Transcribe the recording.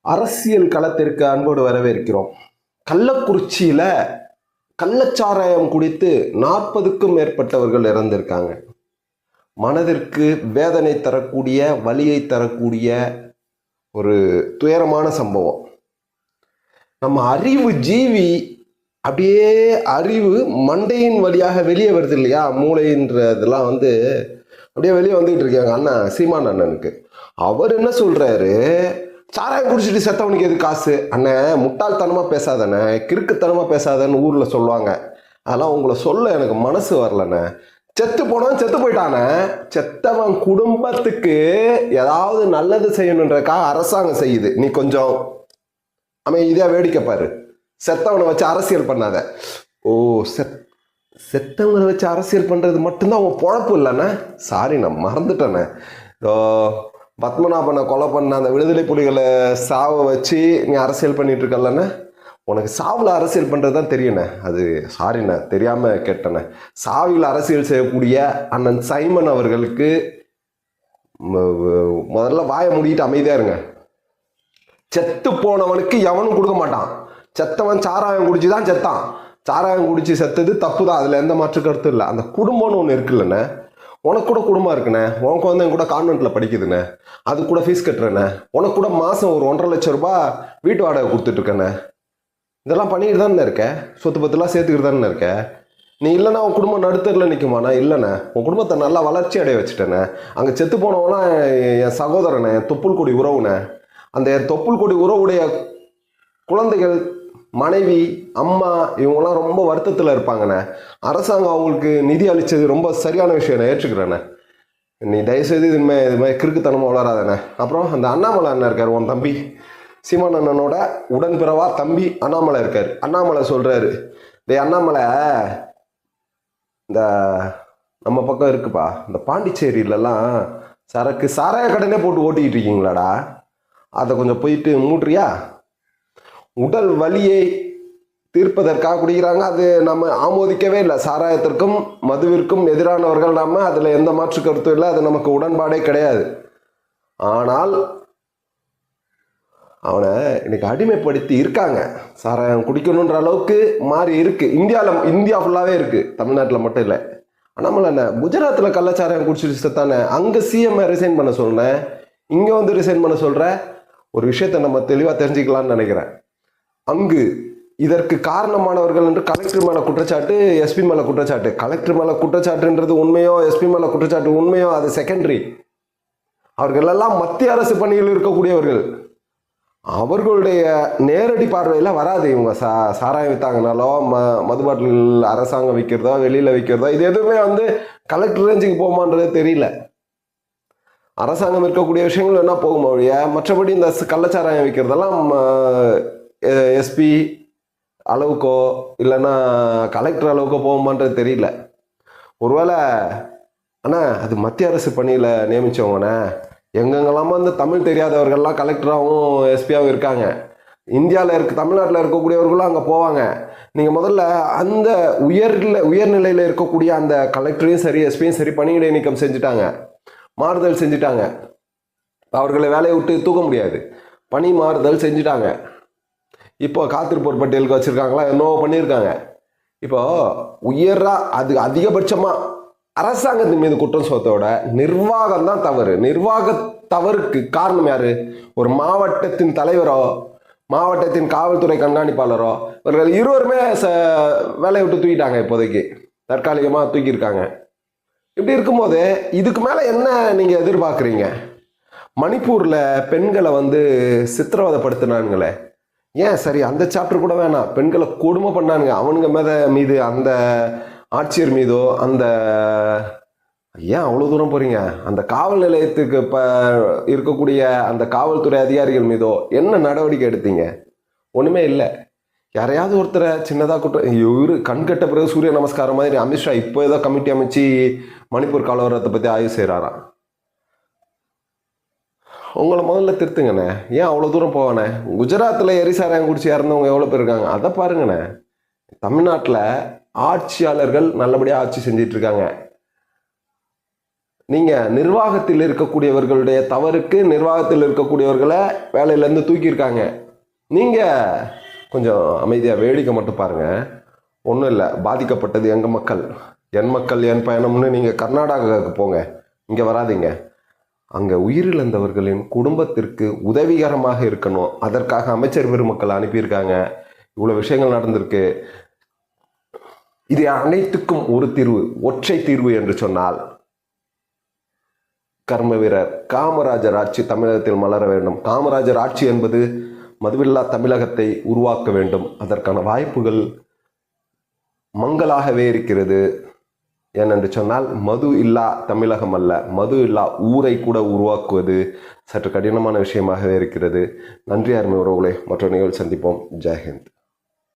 அரசியல் களத்திற்கு அன்போடு வரவேற்கிறோம். கள்ளக்குறிச்சியில கள்ளச்சாராயம் குடித்து நாற்பதுக்கும் மேற்பட்டவர்கள் இறந்திருக்காங்க. மனதிற்கு வேதனை தரக்கூடிய வலியை தரக்கூடிய ஒரு துயரமான சம்பவம். நம்ம அறிவு ஜீவி அப்படியே அறிவு மண்டையின் வழியாக வெளியே வருது இல்லையா? மூளைன்றதெல்லாம் வந்து அப்படியே வெளியே வந்துகிட்டு இருக்காங்க அண்ணா சீமான் அண்ணனுக்கு. அவர் என்ன சொல்கிறாரு சாராயம் குடிச்சிட்டு செத்தவனுக்கு எது காசு? அண்ணன் முட்டாள்தனமாக பேசாதண்ணே. கிறுக்குத்தனமாக பேசாதன்னு ஊரில் சொல்லுவாங்க. அதெல்லாம் உங்களை சொல்ல எனக்கு மனசு வரலண்ணே. செத்து போனவன் செத்து போயிட்டானே. செத்தவன் குடும்பத்துக்கு ஏதாவது நல்லது செய்யணுன்றக்காக அரசாங்கம் செய்யுது. நீ கொஞ்சம் அமைதியாக வேடிக்கை பாரு. செத்தவனை வச்சு அரசியல் பண்ணாத. ஓ செத் செத்தவங்களை வச்சு அரசியல் பண்ணுறது மட்டும்தான் உன் பொழப்பு இல்லைண்ணே. சாரி நான் மறந்துட்டேண்ணே. ஓ பத்மநாபனை கொலை பண்ண அந்த விடுதலை புலிகளை சாவை வச்சு நீ அரசியல் பண்ணிட்டு இருக்கலண்ணே உனக்கு சாவில் அரசியல் பண்ணுறது தான் தெரியுண்ணே அது சாரிண்ணே தெரியாமல் கேட்டேண்ணே. சாவில் அரசியல் செய்யக்கூடிய அண்ணன் சைமன் அவர்களுக்கு முதல்ல வாயை மூடிக்கிட்டு அமைதியாக இருங்க. செத்து போனவனுக்கு எவனும் கொடுக்க மாட்டான். செத்தவன் சாராயம் குடிச்சு தான் செத்தான். சாராயம் குடிச்சு செத்தது தப்பு தான் அதில் எந்த மாற்று கருத்தும் இல்லை. அந்த குடும்பம்னு ஒன்று இருக்குல்லண்ணே. உனக்கு கூட குடும்பம் இருக்குண்ணே. உன் குழந்தை கூட கான்வென்ட்டில் படிக்குதுண்ணே. அது கூட ஃபீஸ் கட்டுறேண்ணே. உனக்கு கூட மாதம் ஒரு ஒன்றரை லட்சம் ரூபாய் வீட்டு வாடகை கொடுத்துட்ருக்கேண்ணே. இதெல்லாம் பண்ணிட்டு தானே இருக்க? சொத்து பத்துலாம் சேர்த்துக்கிட்டு தானே இருக்க? நீ இல்லைனா உன் குடும்பம் நடுத்தரில் நிற்குமாண்ணா இல்லைண்ணே. உன் குடும்பத்தை நல்லா வளர்ச்சி அடைய வச்சுட்டேண்ணே. அங்கே செத்து போனவனா என் சகோதரனே தொப்புள் கொடி உறவுண்ணே. அந்த தொப்புள் கொடி உறவுடைய குழந்தைகள் மனைவி அம்மா இவங்கெல்லாம் ரொம்ப வருத்தத்தில் இருப்பாங்கண்ணே. அரசாங்கம் அவங்களுக்கு நிதி அளித்தது ரொம்ப சரியான விஷயம் நான் ஏற்றுக்கிறேண்ணே. நீ தயவுசெய்து இது இதுமாதிரி இது மாதிரி கிறுக்குத்தனமாக வளராதண்ணே. அப்புறம் அந்த அண்ணாமலை அண்ணன் இருக்கார் உன் தம்பி. சீமான் அண்ணனோட உடன்பிறவா தம்பி அண்ணாமலை இருக்கார். அண்ணாமலை சொல்கிறாரு டே அண்ணாமலை இந்த நம்ம பக்கம் இருக்குப்பா. இந்த பாண்டிச்சேரியிலலாம் சரக்கு சாராய கடனே போட்டு ஓட்டிக்கிட்டு இருக்கீங்களாடா. அதை கொஞ்சம் போயிட்டு மூட்றியா உடல் வலியை தீர்ப்பதற்காக குடிக்கிறாங்க. அது நம்ம ஆமோதிக்கவே இல்லை. சாராயத்திற்கும் மதுவிற்கும் எதிரானவர்கள் நாம அதில் எந்த மாற்று கருத்தும் இல்லை. அது நமக்கு உடன்பாடே கிடையாது. ஆனால் அவனை இன்னைக்கு அடிமைப்படுத்தி இருக்காங்க. சாராயம் குடிக்கணுன்ற அளவுக்கு மாறி இருக்கு. இந்தியாவில் இந்தியா ஃபுல்லாகவே இருக்கு. தமிழ்நாட்டில் மட்டும் இல்லை. ஆனால் என்ன குஜராத்தில் கள்ளச்சாராயம் குடிச்சிட்டு தானே? அங்கே சிஎம்ஐ ரிசைன் பண்ண சொன்னேன் இங்கே வந்து ரிசைன் பண்ண சொல்கிற ஒரு விஷயத்தை நம்ம தெளிவாக தெரிஞ்சுக்கலாம்னு நினைக்கிறேன். அங்கு இதற்கு காரணமானவர்கள் என்று கலெக்டர் மேலே குற்றச்சாட்டு எஸ்பி மேலே குற்றச்சாட்டு. கலெக்டர் மேலே குற்றச்சாட்டுன்றது உண்மையோ எஸ்பி மேலே குற்றச்சாட்டு உண்மையோ அது செகண்டரி அவர்கள் எல்லாம் மத்திய அரசு பணியில் இருக்கக்கூடியவர்கள். அவர்களுடைய நேரடி பார்வையில் வராது இவங்க சா சாராயம் வித்தாங்கனாலோ ம மது பாட்டில் அரசாங்கம் விற்கிறதோ வெளியில் விற்கிறதோ இது எதுவுமே வந்து கலெக்டர் ரேஞ்சுக்கு போகுமான்றது தெரியல. அரசாங்கம் இருக்கக்கூடிய விஷயங்கள் என்ன போகும் ஒழிய மற்றபடி இந்த கள்ளச்சாராயம் விற்கிறதெல்லாம் எஸ்பி அளவுக்கோ இல்லைன்னா கலெக்டர் அளவுக்கோ போகுமான்றது தெரியல. ஒருவேளை அண்ணா அது மத்திய அரசு பணியில் நியமித்தவங்கண்ணே எங்கெங்கெல்லாமோ இந்த தமிழ் தெரியாதவர்கள்லாம் கலெக்டராகவும் எஸ்பியாகவும் இருக்காங்க. இந்தியாவில் இருக்க தமிழ்நாட்டில் இருக்கக்கூடியவர்களும் அங்கே போவாங்க. நீங்கள் முதல்ல அந்த உயர்ல உயர்நிலையில் இருக்கக்கூடிய அந்த கலெக்டரையும் சரி எஸ்பியும் சரி பணியிடை நீக்கம் செஞ்சுட்டாங்க. மாறுதல் செஞ்சுட்டாங்க. அவர்களை வேலையை விட்டு தூக்க முடியாது. பணி மாறுதல் செஞ்சுட்டாங்க. இப்போ காத்திருப்போர் பட்டியலுக்கு வச்சுருக்காங்களா? என்னவோ பண்ணியிருக்காங்க. இப்போ உயரா அது அதிகபட்சமாக அரசாங்கத்தின் மீது குற்றம் சுமத்தோட நிர்வாகம் தான் தவறு. நிர்வாக தவறுக்கு காரணம் யாரு? ஒரு மாவட்டத்தின் தலைவரோ மாவட்டத்தின் காவல்துறை கண்காணிப்பாளரோ இவர்கள் இருவருமே ச வேலையை விட்டு தூக்கிட்டாங்க இப்போதைக்கு. தற்காலிகமாக தூக்கியிருக்காங்க. இப்படி இருக்கும்போது இதுக்கு மேலே என்ன நீங்கள் எதிர்பார்க்குறீங்க? மணிப்பூரில் பெண்களை வந்து சித்திரவதைப்படுத்தினானுங்களே ஏன் சரி அந்த சாப்டர் கூட வேணாம். பெண்களை கொடுமை பண்ணானுங்க. அவனுங்க மேத மீது அந்த ஆட்சியர் மீதோ அந்த ஏன் அவ்வளோ தூரம் போகிறீங்க அந்த காவல் நிலையத்துக்கு இப்போ இருக்கக்கூடிய அந்த காவல்துறை அதிகாரிகள் மீதோ என்ன நடவடிக்கை எடுத்தீங்க? ஒன்றுமே இல்லை. யாரையாவது ஒருத்தரை சின்னதாக குற்றம் இவர் கண் கட்ட பிறகு சூரிய நமஸ்காரம் மாதிரி அமித்ஷா இப்போ ஏதோ கமிட்டி அமைச்சு மணிப்பூர் கலவரத்தை பற்றி ஆய்வு செய்கிறாராம் உங்களை முதல்ல திருத்துங்கண்ணே. ஏன் அவ்வளோ தூரம் போவானே குஜராத்தில் எரிசாராயம் குடிச்சு இறந்தவங்க எவ்வளோ பேர் இருக்காங்க? அதை பாருங்கண்ணே. தமிழ்நாட்டில் ஆட்சியாளர்கள் நல்லபடியாக ஆட்சி செஞ்சிட்ருக்காங்க. நீங்கள் நிர்வாகத்தில் இருக்கக்கூடியவர்களுடைய தவறுக்கு நிர்வாகத்தில் இருக்கக்கூடியவர்களை வேலையிலேருந்து தூக்கியிருக்காங்க. நீங்கள் கொஞ்சம் அமைதியாக வேடிக்கை மட்டும் பாருங்கள் ஒன்றும் இல்லை பாதிக்கப்பட்டது எங்கள் மக்கள்? என் மக்கள் என் பயணம்னு நீங்கள் கர்நாடகாவுக்கு போங்க. இங்கே வராதீங்க. அங்கே உயிரிழந்தவர்களின் குடும்பத்திற்கு உதவிகரமாக இருக்கணும். அதற்காக அமைச்சர் பெருமக்கள் அனுப்பியிருக்காங்க. இவ்வளோ விஷயங்கள் நடந்திருக்கு. இது அனைத்துக்கும் ஒரு தீர்வு ஒற்றை தீர்வு என்று சொன்னால் கர்ம வீரர் காமராஜர் ஆட்சி தமிழகத்தில் மலர வேண்டும். காமராஜர் ஆட்சி என்பது மதுவில்லா தமிழகத்தை உருவாக்க வேண்டும். அதற்கான வாய்ப்புகள் மங்களாகவே இருக்கிறது. ஏனென்று சொன்னால் மது இல்லா தமிழகம் அல்ல. மது இல்லா ஊரை கூட உருவாக்குவது சற்று கடினமான விஷயமாகவே இருக்கிறது. நன்றி அருமை உறவுகளே. மற்ற நிகழ்வு சந்திப்போம். ஜெயஹிந்த்.